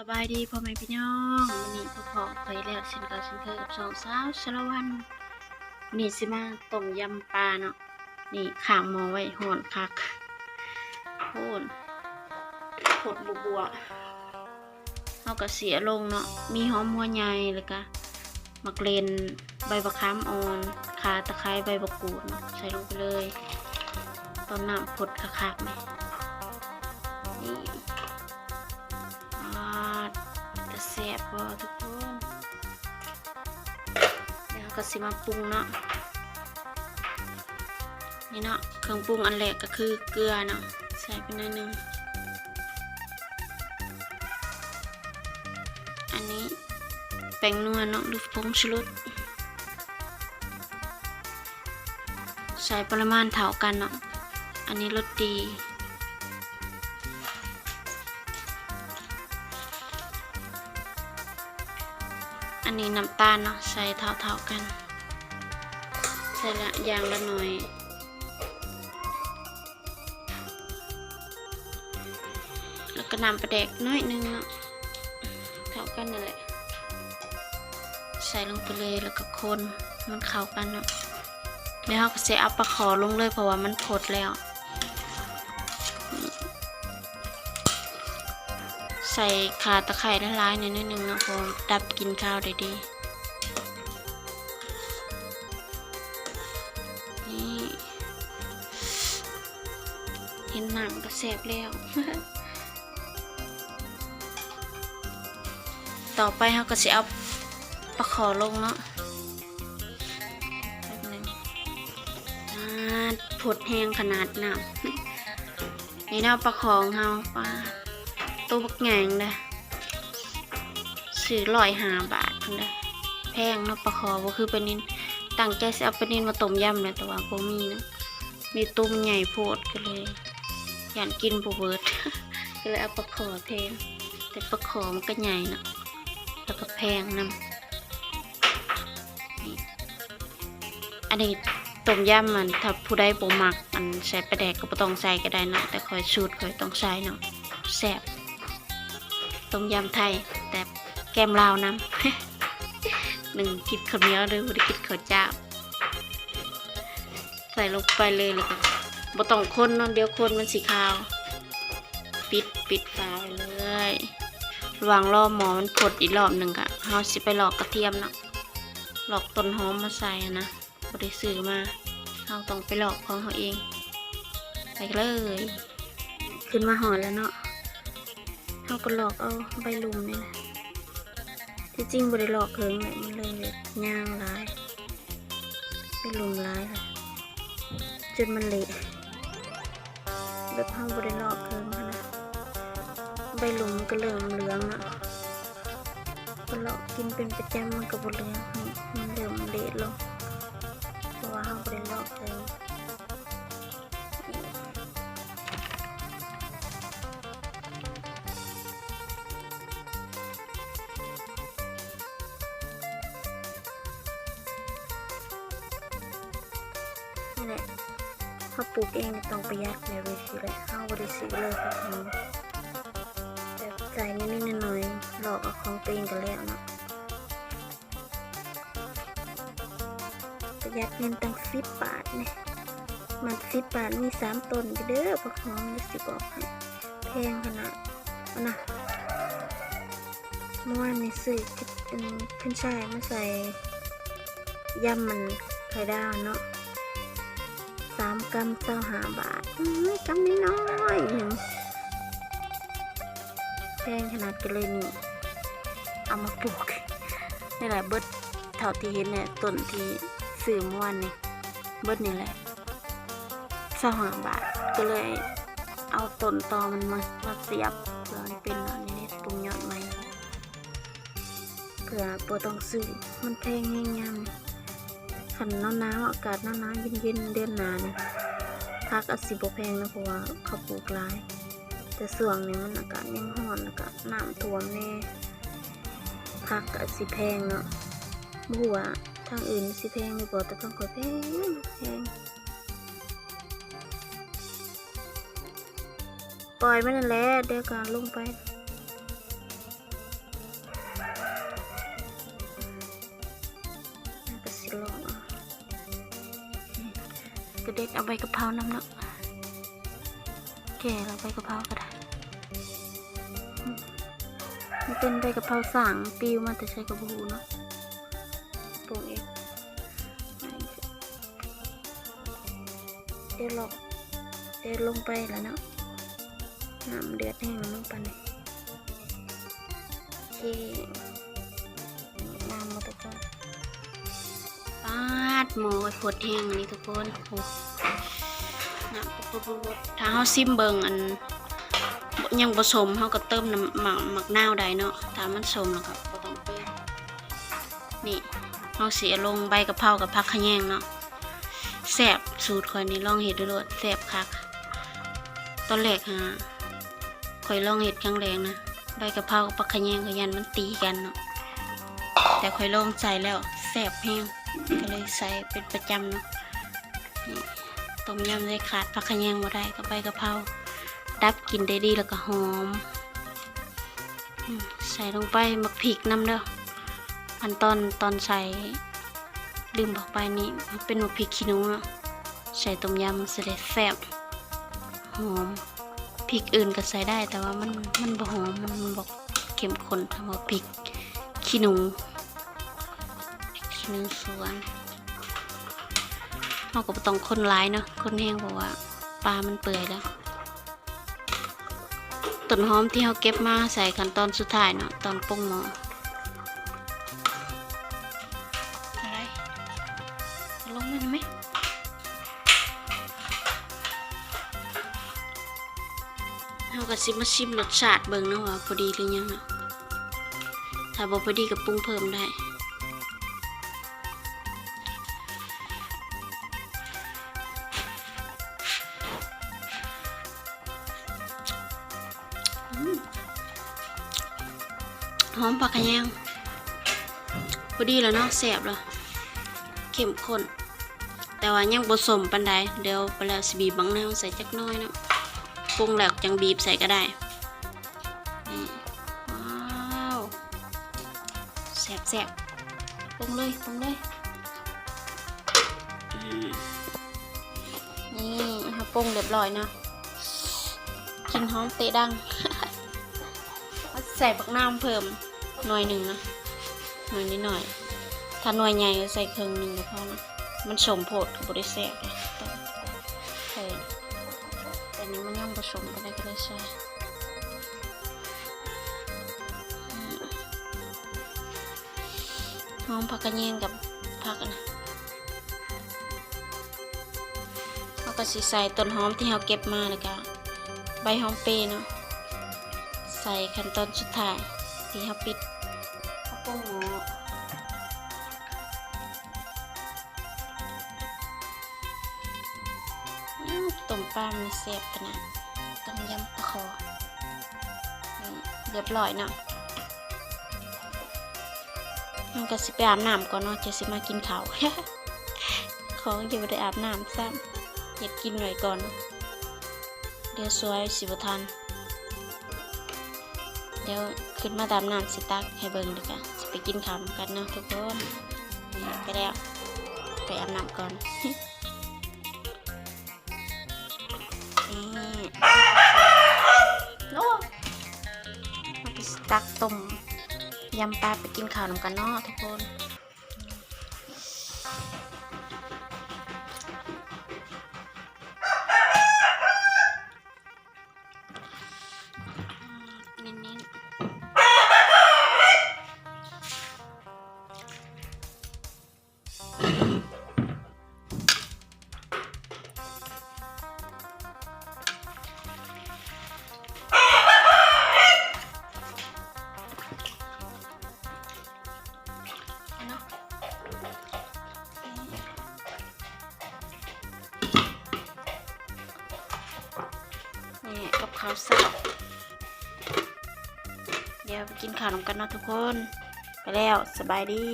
สบายดีพ่อแม่พี่น้องวันนี้พ่อพ่อเคยแล้วเช่นเก่าเช่นเคยกับสองสาวชลวันนี่สิมาต้มยำปลาเนาะนี่ขางมอไว้ห่อนคักโหนผดบัวบัวเอากระเสียลงเนาะมีหอมหัวใหญ่แล้วก็มักเลนใบบักขามอ่อนขาตะไคร้ใบบักกูดเนาะใส่ลงไปเลยตอนน้ำผดคักๆไหมนี่ จะแซ่บบ่ทุกคนเดี๋ยวก็สิมาปรุงเนาะนี่เนาะเครื่องปรุงอันแรกก็คือเกลือเนาะใส่ไปหน่อยนึงอันนี้แป้งนัวเนาะหรือผงชูรสใส่ปริมาณเท่ากันเนาะอันนี้รสดี อันนี้น้ำตาลเนาะใส่เท่าๆกัน ใส่ละอย่างละหน่อยแล้วก็น้ำปลาแดกน้อยนึงเนาะเท่ากันนั่นแหละใส่ลงไปเลยแล้วก็คนมันเข้ากันเนาะแล้วเราก็ใส่เอาปลาขอลงเลยเพราะว่ามันผดแล้ว ใส่ขาตะไคร้ละลายหนิดนึงนะเพอดับกินข้าวได้ดีนี่เห็นหนังก็แสบแล้ว ต่อไปเราก็จะเอาปลาขอลงเนาะนึงอ่าผดแห้งขนาดน้ำนี่เนาะปลาของเฮาปลา ตัวบักแงงเลยซื้อร้อยห้าบาทนเลยแพงเนาะปลาคอบ่คือปลานินตั้งใจสิเอาปลานินมาต้มยำเลยแต่ว่าบ่มีเนาะมีตุ้มใหญ่โพดก็เลยอยากกินบ่เบิดก็เลยเอาปลาคอแทนแต่ปลาคอมันก็ใหญ่นะแล้วก็แพงนำอันนี้ต้มยำมันถ้าผู้ใดบ่มักอันใส่ปลาแดกก็บ่ต้องใส่ก็ได้เนาะแต่คอยสูตรคอยต้องใส่เนาะแซ่บ ต้มยำไทย แต่แกมลาวน้ำหนึ่งกินข้าวเหนียวหรือบ่ได้กินข้าวเจ้า ใส่ลงไปเลยแล้วก็บ่ต้องคนนาะเดียวคนมันสีขาว ปิดปิดฝาเลยระหว่างรอหมอมันผดอีกรอบหนึ่งอะเฮาสิไปหลอกกระเทียมเนาะหลอกต้นหอมมาใส่นะบ่ได้ซื้อมาเฮาต้องไปหลอกของเฮาเอง ไปเลย ขึ้นมาหอแล้วเนาะ เขาก็หลอกเอาใบลุมนี่แหละที่จริงบริหลอกเคิงเลยมันเลยแบบย่างร้ายใบลุมร้ายค่ะจนมันเละแบบเขาบริหลอกเคิงนะใบลุมก็เริ่มเหลืองอะก็หลอกกินเป็นประจำมันก็บเหลืองมันเริ่มเละลง แหละเขาปลูกเองต้องประหยัดในเวทีเลยเข้าบริสุทธิ์เลยครับผมแต่ใจนิดๆหน่อยๆหลอกเอาของตัวเองกันแล้วเนาะประหยัดเงินตั้งสิบบาทเนี่ยมันสิบบาทมีสามต้นเด้อพวกน้องนี่สิบอกให้แพงขนาดเอานะเมื่อวานนี้ซื้อขึ้นขึ้นช่ายมาใส่ยำมันไข่ดาวเนาะ กรัมเจ้าหาบาทอื้อกำน้อยๆหนึ่งแพงขนาดกันเลยนี่ เอามาปลูกนี่แหละเบิดเท่าที่เห็นเนี่ยต้นที่ซื้อมวานนี่เบิดนี่แหละเจ้าหาบาทก็เลยเอาต้นตอมันมามาเสียบเพื่อให้เป็นอันนี้ปรุงยอดใหม่เพื่อปวต้องซื้อมันแพงแง่ายๆ ขันหนาวๆอากาศหนาวๆเย็นๆเดือนหนาเนี่ยพักอาสิบแพงนะเพราะว่าเขาปลูกหลาย แต่ส่วงเนี้มันอากาศยังร้อนอากาศน้ำท่วมแน่พักอาสิแพงเนาะบัวทางอื่นสิแพงหรือเปล่แต่ทางข่อยแพงแพงปล่อยไม่นั่นแหละเดี๋ยวก็ลงไป เด็ดเอาใบกะเพราน้ำเนาะแก่เราใบกะเพราก็ได้มันเป็นใบกะเพราสั่งปิวมาแต่ใช้กระบูเนาะปลูกเองเดี๋ยวลอกเดี๋ยวลงไปแล้วเนาะน้ำเดือดแห้งลงไปเลยโอเค หมอไอ้ปวดแห้งอันนี้ทุกคนโอ้น้ำปุ๊บปุ๊บปุ๊บถ้าเฮาซิมเบิงอันยังผสมเฮาก็เติมน้ำหมักหมักนาวได้เนาะถ้ามันสมแล้วก็บ่ต้องเติมนี่เฮาสิเอาลงใบกะเพรากับผักขะแยงเนาะแซ่บสูตรข่อยนี่ลองเฮ็ดดูโลดแซ่บคักตอนแรกฮะข่อยลองเฮ็ดครั้งแรกนะใบกะเพรากับผักขะแยงก็ยันมันตีกันเนาะแต่ค่อยลองใส่แล้วแซ่บแห้ง เลยใส่เป็นประจำเนาะต้มยำเลยขาดผักขะแยงมาได้ก็ใบกะเพราดับกลินได้ดีแล้วก็หอม ใส่ลงไปมักพริกน้ำเด้ออันตอนตอนใส่ลืมบอกไปนี่มันเป็นมักพริกขี้หนูเนาะใส่ต้มยำเสร็จแซ่บหอมพริกอื่นก็ใส่ได้แต่ว่ามันมันบ่หอมมันมันบอกเข้มข้นทำว่าพริกขี้หนูขี้หนูสวน เราก็ต้องคนร้ายเนาะคนแห้งบอกว่าปลามันเปื่อยแล้วต้นหอมที่เราเก็บมาใส่ขั้นตอนสุดท้ายเนาะตอนปรุงหม้ออะไรลงเลยนไหมเราก็สิมาชิมรสชาติเบิ่งเนาะว่าพอดีหรือยังเนาะถ้าบอกพอดีกับปรุงเพิ่มได้ หอมผักขะแยงพอดีแล้วเนาะแสบแล้วเข้มข้น แต่ว่ายังผสมปันใดเดี๋ยวไปแล้วสบีบบางแนวใส่จักน้อยเนาะปรุงแล้วจังบีบใส่ก็ได้นี่ว้าวแสบแสบปรุงเลยปรุงเลยนี่ค่ะปรุงเรียบร้อยเนาะกินหอมเตะดังใส่บักน้ำเพิ่ม หน่อยหนึ่งนะหน่อยนิดหน่อย ถ้าหน่วยใหญ่ก็ใส่ครึ่งหนึ่งก็พอนะมันสมโพดกับบริเซกเลยต้องใส่แต่นี้มันยังผสมกันได้ก็เลยใส่อืมหอมผักกระเยงกับผักนะเราก็สิใส่ต้นหอมที่เราเก็บมาแล้วก็ใบหอมเปรย์เนาะใส่ขั้นตอนสุดท้าย ที่เขาปิดข้าวโพดหมูอื้อต้มปลามีเสียบขนาดต้มยำปลาคอเรียบร้อยเนาะมันก็สิไปอาบน้ำก่อนเนาะจะสิมากินข้าวของอยู่ได้อาบน้ำซ้ำเห็ดกินหน่อยก่อนเนาะเดี๋ยวสวยสิบทัน เดี๋ยวขึ้นมาตามน้ำสิตักให้เบิ่งดีกว่าจะไปกินข้าวนำกันเนาะทุกคนนี่ไปแล้วไปอาบน้ำก่อนนี่โอ้เราไปสตักต้มยำปลาไปกินข้าวนำกันเนาะทุกคน ข้าวสับเดี๋ยวไปกินข้าวนำกันเนาะทุกคน ไปแล้วสบายดี